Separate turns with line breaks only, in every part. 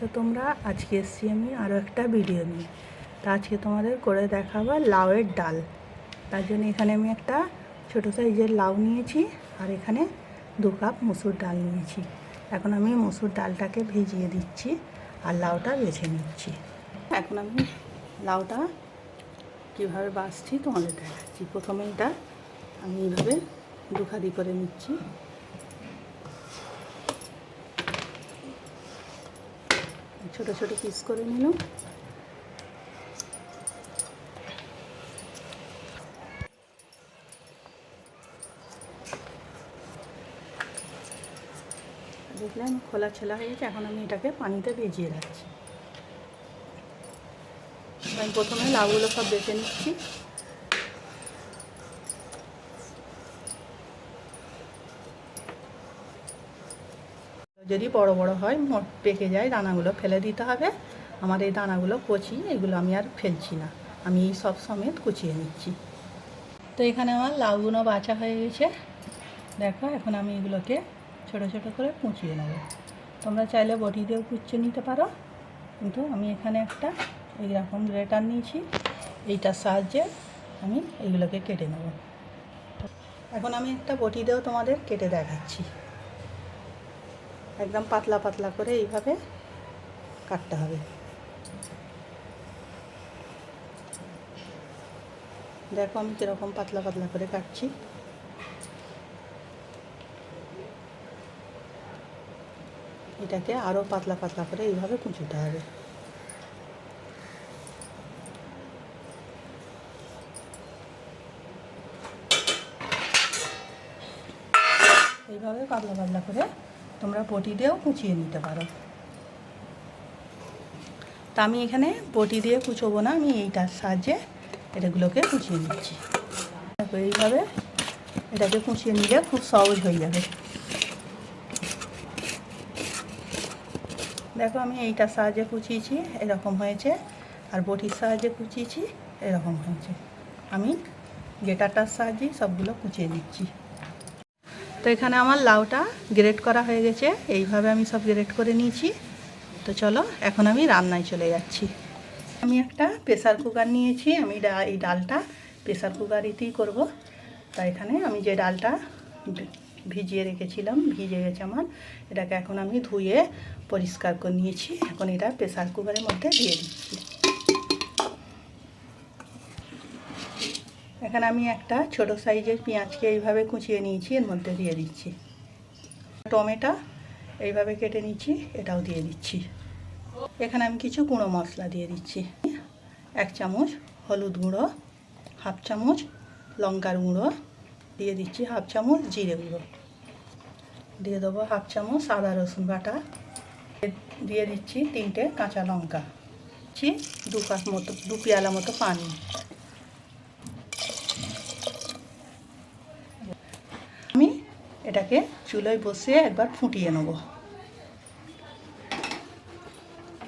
আছো তোমরা? আজকে এসছি আমি আরও একটা ভিডিও নিয়ে। তা আজকে তোমাদের করে দেখাবো লাউয়ের ডাল। তার জন্য এখানে আমি একটা ছোটো সাইজের লাউ নিয়েছি আর এখানে দু কাপ মুসুর ডাল নিয়েছি। এখন আমি মুসুর ডালটাকে ভিজিয়ে দিচ্ছি আর লাউটা বেছে নিচ্ছি। এখন আমি লাউটা কীভাবে বাছছি তোমাদের দেখাচ্ছি। প্রথমে এটা আমি এইভাবে দুখাদি করে নিচ্ছি। ছোট ছোট পিস করে নিলাম। দেখলাম খোলা ছেলা হয়ে গেছে, এখন আমি এটাকে পানিতে ভিজিয়ে রাখছি। আমি প্রথমে লাউগুলো সব বেছে নিচ্ছি। যদি বড় বড় হয়, মোট পেকে যায়, দানাগুলো ফেলে দিতে হবে। আমার এই দানাগুলো কচি, এগুলো আমি আর ফেলছি না। আমি এই সব সমেত কুচিয়ে নিচ্ছি। তো এখানে আমার লাউগুলো বাছা হয়ে গেছে। দেখো, এখন আমি এগুলোকে ছোট ছোট করে কুচিয়ে নেব। তোমরা চাইলে বটি দিয়েও কুচিয়ে নিতে পারো। কিন্তু আমি এখানে একটা এইরকম গ্রেটার নিয়েছি। এইটার সাহায্যে আমি এইগুলোকে কেটে নেব। এখন আমি একটা বটি দিয়েও তোমাদের কেটে দেখাচ্ছি। একদম পাতলা পাতলা করে এইভাবে কাটতে হবে। দেখো আমি কীরকম পাতলা পাতলা করে কাটছি। এটাকে আরও পাতলা পাতলা করে এইভাবে কুচুতে হবে। এইভাবে পাতলা পাতলা করে তোমরা বটি দিয়েও কুচিয়ে নিতে পারো। তা আমি এখানে বটি দিয়ে কুচোবো না, আমি এইটার সাহায্যে এটাগুলোকে কুচিয়ে নিচ্ছি। এইভাবে এটাকে কুচিয়ে নিলে খুব সহজ হয়ে যাবে। দেখো, আমি এইটার সাহায্যে কুচিয়েছি, এরকম হয়েছে। আর বটির সাহায্যে কুচিয়েছি, এরকম হয়েছে। আমি গেটারটার সাহায্যেই সবগুলো কুচিয়ে নিচ্ছি। তো এখানে আমার লাউটা গ্রেট করা হয়ে গেছে। এইভাবে আমি সব গ্রেট করে নিয়েছি। তো চলো, এখন আমি রান্নায় চলে যাচ্ছি। আমি একটা প্রেসার কুকার নিয়েছি। আমি এই ডালটা প্রেসার কুকারেতেই করব। তা এখানে আমি যে ডালটা ভিজিয়ে রেখেছিলাম, ভিজে গেছে আমার, এটাকে এখন আমি ধুয়ে পরিষ্কার করে নিয়েছি। এখন এটা প্রেসার কুকারের মধ্যে দিয়ে দিচ্ছি। এখানে আমি একটা ছোট সাইজের পেঁয়াজকে এইভাবে কুচিয়ে নিয়েছি, এর মধ্যে দিয়ে দিচ্ছি। টমেটো এইভাবে কেটে নিচ্ছি, এটাও দিয়ে দিচ্ছি। এখানে আমি কিছু গুঁড়ো মশলা দিয়ে দিচ্ছি। এক চামচ হলুদ গুঁড়ো, হাফ চামচ লঙ্কার গুঁড়ো, দিয়ে দিচ্ছি হাফ চামচ জিরে গুঁড়ো। দিয়ে দেবো হাফ চামচ আদা রসুন বাটা। দিয়ে দিচ্ছি তিনটে কাঁচা লঙ্কা। দু কাপ মতো, দু পেয়ালা মতো পানি আমি এটাকে চুলোয় বসিয়ে একবার ফুটিয়ে নেব।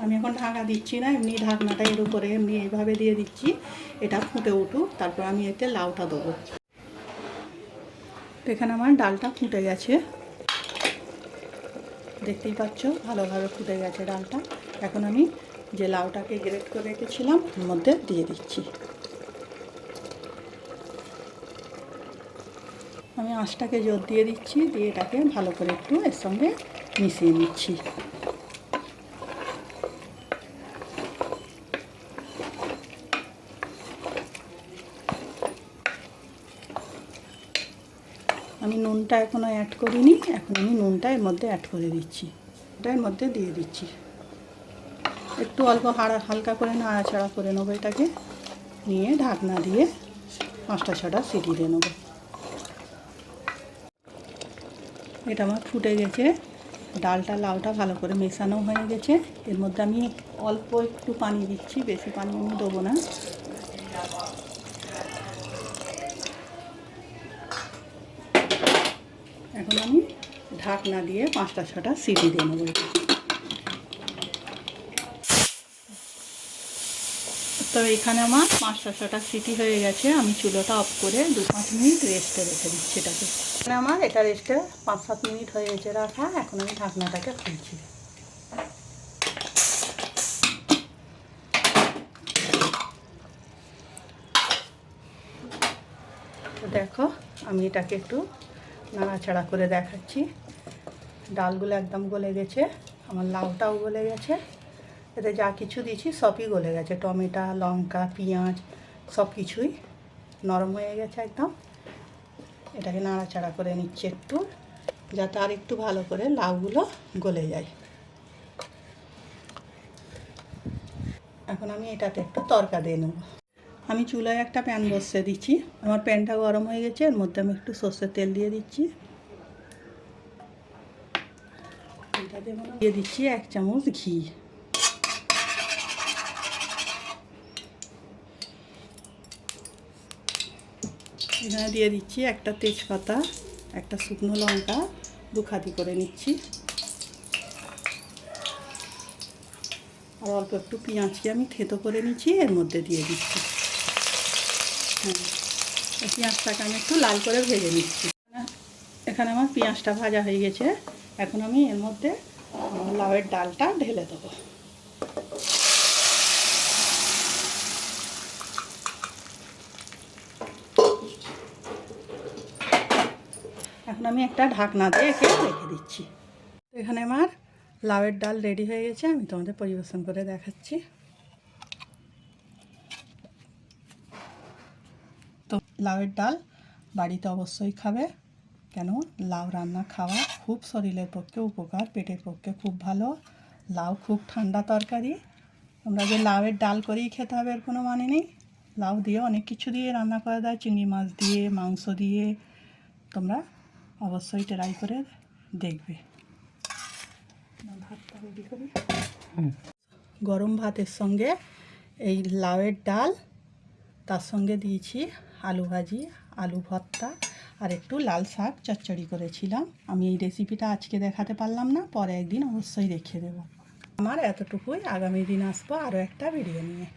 আমি এখন ঢাকা দিচ্ছি না, এমনি ঢাকনাটা এর উপরে, এমনি এইভাবে দিয়ে দিচ্ছি, এটা ফুটে উঠুক, তারপর আমি এতে লাউটা দেবো। এখানে আমার ডালটা ফুটে গেছে। দেখতেই পাচ্ছ, ভালোভাবে ফুটে গেছে ডালটা। এখন আমি যে লাউটাকে গ্রেট করে রেখেছিলাম ওর মধ্যে দিয়ে দিচ্ছি। আমি আঁচটাকে জোর দিয়ে দিচ্ছি, দিয়ে এটাকে ভালো করে একটু এর সঙ্গে মিশিয়ে নিচ্ছি। আমি নুনটা এখনও অ্যাড করিনি, এখন আমি নুনটা এর মধ্যে অ্যাড করে দিচ্ছি। এটা এর মধ্যে দিয়ে দিচ্ছি। একটু অল্প হাড়া, হালকা করে নাড়াচাড়া করে নেব এটাকে, নিয়ে ঢাকনা দিয়ে পাঁচটা ছটা সিটি দিয়ে নেব। এটা আমার ফুটে গেছে। ডালটা, লাউটা ভালো করে মেশানো হয়ে গেছে। এর মধ্যে আমি অল্প একটু পানি দিচ্ছি, বেশি পানি আমি দেবো না। এখন আমি ঢাকনা দিয়ে পাঁচটা, ছটা সিটি দিয়ে নেব তো এখানে আমার পাঁচটা ছটা সিটি হয়ে গেছে। আমি চুলোটা অফ করে দু পাঁচ মিনিট রেস্টে রেখে দিচ্ছি এটাকে। এখানে আমার এটা রেস্টে পাঁচ সাত মিনিট হয়ে গেছে রাখা। এখন আমি ঢাকনাটাকে খুলছি। দেখো, আমি এটাকে একটু নাড়াচাড়া করে দেখাচ্ছি। ডালগুলো একদম গলে গেছে। আমার লাউটাও গলে গেছে। এতে যা কিছু দিয়েছি সবই গলে গেছে। টমেটো, লঙ্কা, পেঁয়াজ সব কিছুই নরম হয়ে গেছে একদম। এটাকে নাড়াচাড়া করে নিচ্ছি একটু, যাতে আর একটু ভালো করে লাউগুলো গলে যায়। এখন আমি এটাতে একটু তরকা দিয়ে নেব। আমি চুলায় একটা প্যান বসিয়ে দিচ্ছি। আমার প্যানটা গরম হয়ে গেছে, এর মধ্যে আমি একটু সর্ষের তেল দিয়ে দিচ্ছি। দিয়ে দিচ্ছি এক চামচ ঘি। এখানে দিয়ে দিচ্ছি একটা তেজপাতা, একটা শুকনো লঙ্কা দুখাতি করে নিচ্ছি। আর অল্প একটু পেঁয়াজকে আমি থেতো করে নিচ্ছি, এর মধ্যে দিয়ে দিচ্ছি। হ্যাঁ পেঁয়াজটাকে আমি একটু লাল করে ভেজে নিচ্ছি। এখানে আমার পেঁয়াজটা ভাজা হয়ে গেছে, এখন আমি এর মধ্যে লাউয়ের ডালটা ঢেলে দেবো। এখন আমি একটা ঢাকনা দিয়ে একে রেখে দিচ্ছি। এখানে আমার লাউয়ের ডাল রেডি হয়ে গেছে, আমি তোমাদের পরিবেশন করে দেখাচ্ছি। তো লাউয়ের ডাল বাড়িতে অবশ্যই খাবে, কেন? লাউ রান্না খাওয়া খুব শরীরের পক্ষে উপকার, পেটের পক্ষে খুব ভালো। লাউ খুব ঠান্ডা তরকারি। তোমরা যে লাউয়ের ডাল করেই খেতে হবে, এর কোনো মানে নেই। লাউ দিয়ে অনেক কিছু দিয়ে রান্না করা যায়, চিংড়ি মাছ দিয়ে, মাংস দিয়ে। তোমরা অবশ্যই ট্রাই করে দেখবে। গরম ভাতের সঙ্গে এই লাউয়ের ডাল, তার সঙ্গে দিয়েছি আলু ভাজি, আলু ভর্তা আর একটু লাল শাক চচ্চড়ি করেছিলাম। আমি এই রেসিপিটা আজকে দেখাতে পারলাম না, পরে একদিন অবশ্যই রেখে দেবো। আমার এতটুকুই, আগামী দিন আসব আরও একটা ভিডিও নিয়ে।